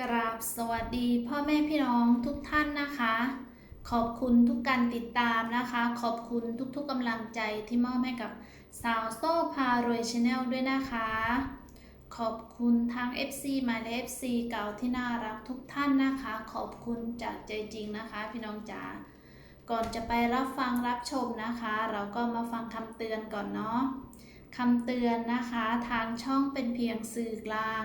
กราบสวัสดีพ่อแม่พี่น้องทุกท่านนะคะ ขอบคุณทุกการติดตามนะคะ ขอบคุณทุกๆกำลังใจที่มอบให้กับสาวโซ่พารวยชาแนลด้วยนะคะ ขอบคุณทาง FC หมายเลข FC เก่าที่น่ารักทุกท่านนะคะ ขอบคุณจากใจจริงนะคะ พี่น้องจ๋าก่อนจะไปรับฟังรับชมนะคะ เราก็มาฟังคำเตือนก่อนเนาะคำเตือนนะคะทางช่องเป็นเพียงสื่อกลาง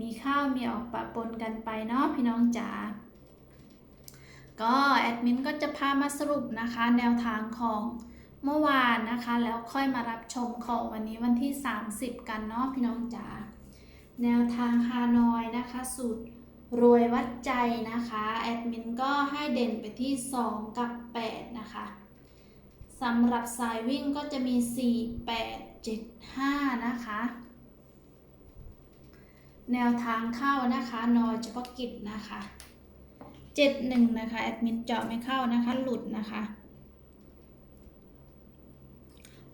มีข้าวมีออกปะปนกันไปเนาะพี่น้องจ๋าก็แอดมินก็จะพามาสรุปนะคะแนวทางของเมื่อวานนะคะ แล้วค่อยมารับชมของวันนี้วันที่ 30 กันเนาะพี่น้องจ๋าแนวทางฮานอยนะคะ สูตรรวยวัดใจนะคะแอดมินก็ให้เด่นไปที่ 2 กับ 8 นะคะสำหรับสายวิ่งก็จะมี 4 8 7 5 นะคะ แนวทางเข้านะคะนอยเฉพาะกิจนะคะเจ็ดหนึ่งนะคะแอดมินเจาะไม่เข้านะคะหลุดนะคะ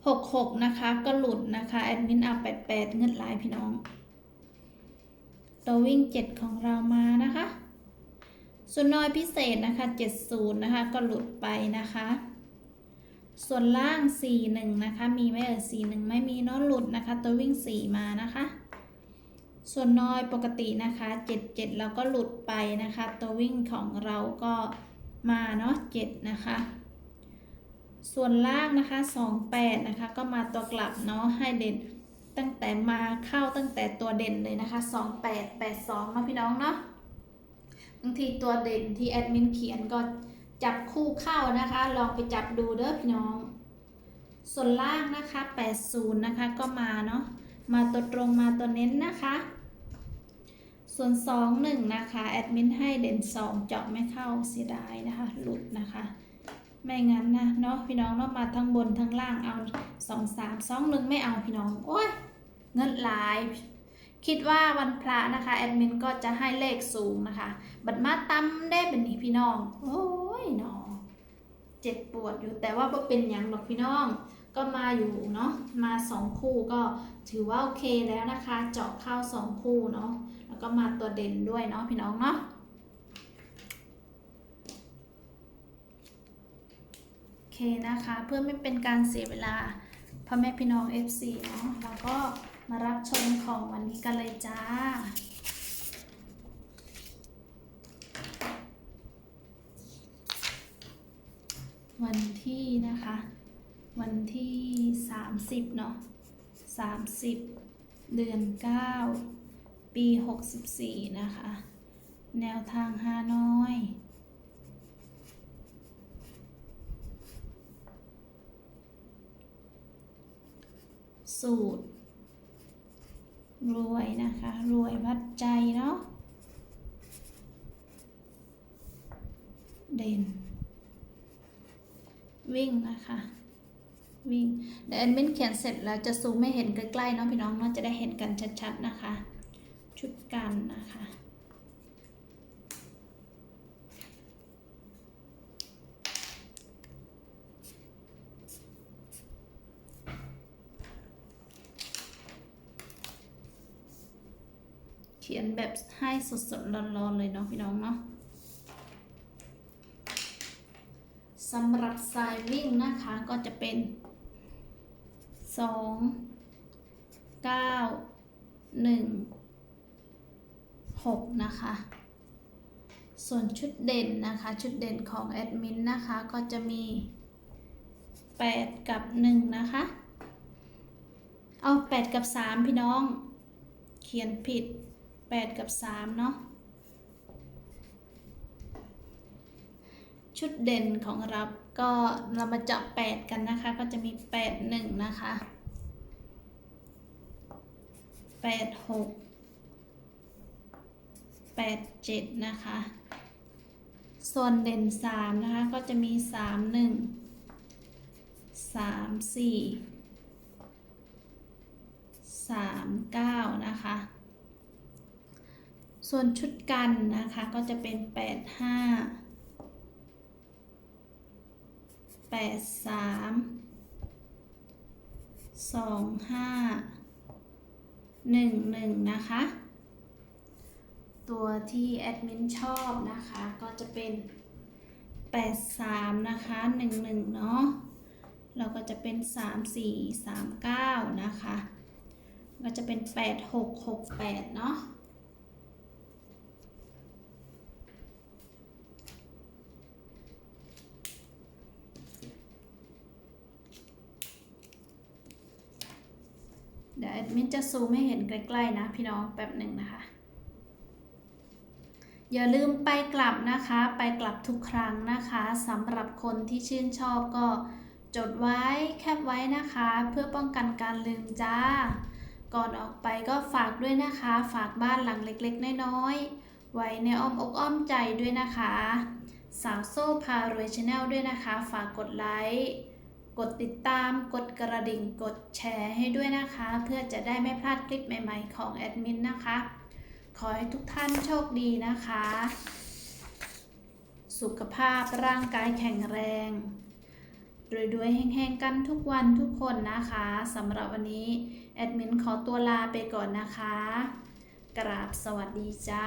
หกหกนะคะก็หลุดนะคะแอดมินเอาแปดแปดเงินลายพี่น้องตัววิ่งเจ็ดของเรามานะคะส่วนน้อยพิเศษนะคะเจ็ดศูนย์นะคะก็หลุดไปนะคะส่วนล่างสี่หนึ่งนะคะ มีไหมเอ่ยสี่หนึ่งไม่มีเนาะหลุดนะคะ ตัววิ่งสี่มานะคะ ส่วนน้อยปกตินะคะ 77 เราก็หลุดไปนะคะ ตัววิ่งของเราก็มาเนาะ7นะคะ ส่วนล่างนะคะ 28 นะคะ ก็มาตัวกลับเนาะให้เด่นตั้งแต่มาเข้าตั้งแต่ตัวเด่นเลยนะคะ 28 82นาะพี่น้องเนาะบางทีตัวเด่นที่แอดมินเขียนก็จับคู่เข้านะคะ ลองไปจับดูเด้อพี่น้อง ส่วนล่างนะคะ 80 นะคะก็มาเนาะมาตัวตรงมาตัวเน้นนะคะ ส่วน 2 1 นะคะแอดมินให้เด่น 2 เจาะไม่เข้าเสียดายนะคะ หลุดนะคะ ไม่งั้นนะเนาะพี่น้องเนาะมาทั้งบนทั้งล่างเอา 2 3 2 1 ไม่เอาพี่น้อง โอ้ยเงินหลายคิดว่าวันพระนะคะแอดมินก็จะให้เลขสูงนะคะ บัดมาตั้มได้เป็นนี้พี่น้อง โอ้ยเนาะเจ็บปวดอยู่แต่ว่าเป็นอย่างหรอกพี่น้อง ก็มาอยู่เนาะมาสองคู่ก็ถือว่าโอเคแล้วนะคะ เจาะเข้าสองคู่เนาะ แล้วก็มาตัวเด่นด้วยเนาะพี่น้องเนาะโอเคนะคะเพื่อไม่เป็นการเสียเวลาพ่อแม่พี่น้อง FC เนาะเราก็มารับชมของวันนี้กันเลยจ้าวันที่นะคะ วันที่ 30 เนาะ30 เดือน 9 ปี 64 นะคะ แนวทางฮานอย สูตร รวยนะคะ รวยวัดใจเนาะ เด่น วิ่งนะคะวิ่งเดี๋ยวแอดมินเขียนเสร็จแล้วจะซูมไม่เห็นใกล้ๆเนาะพี่น้องเนาะจะได้เห็นกันชัดๆนะคะ ชุดกันนะคะ เขียนแบบให้สดๆร้อนๆเลยเนาะพี่น้องเนาะสำหรับสายวิ่งนะคะก็จะเป็น 2 9 1 6 นะคะ ส่วนชุดเด่นนะคะ ชุดเด่นของแอดมินนะคะ ก็จะมี 8 กับ 1 นะคะ เอา 8 กับ 3 พี่น้อง เขียนผิด 8 กับ 3 เนาะชุดเด่นของเราก็เรามาเจาะ8 กันนะคะ ก็จะมี 8 1 นะคะ 8 6 แปดเจ็ดนะคะ ส่วนเด่นสามนะคะ ก็จะมีสามหนึ่งสามสี่สามเก้านะคะ ส่วนชุดกันนะคะ ก็จะเป็นแปดห้าแปดสามสองห้าหนึ่งหนึ่งนะคะ ตัวที่แอดมินชอบนะคะ ก็จะเป็น 83 นะคะ 11 เนาะเราก็จะเป็น 34 39 นะคะ ก็จะเป็น 8668 เนาะเดี๋ยวแอดมินจะซูมให้เห็นใกล้ ๆ นะพี่น้องแป๊บหนึ่งนะคะ อย่าลืมไปกลับนะคะ ไปกลับทุกครั้งนะคะสำหรับคนที่ชื่นชอบก็จดไว้แคปไว้นะคะ เพื่อป้องกันการลืมจ้า ก่อนออกไปก็ฝากด้วยนะคะ ฝากบ้านหลังเล็กๆ น้อยๆ ไว้ในอ้อมอกอ้อมใจด้วยนะคะ สาวโซ่พารวยชาแนลด้วยนะคะ ฝากกดไลค์กดติดตามกดกระดิ่งกดแชร์ให้ด้วยนะคะ เพื่อจะได้ไม่พลาดคลิปใหม่ ๆ ของแอดมินนะคะ ขอให้ทุกท่านโชคดีนะคะ สุขภาพร่างกายแข็งแรงรวยๆแห้งๆกันทุกวันทุกคนนะคะสำหรับวันนี้ แอดมินขอตัวลาไปก่อนนะคะ กราบสวัสดีจ้า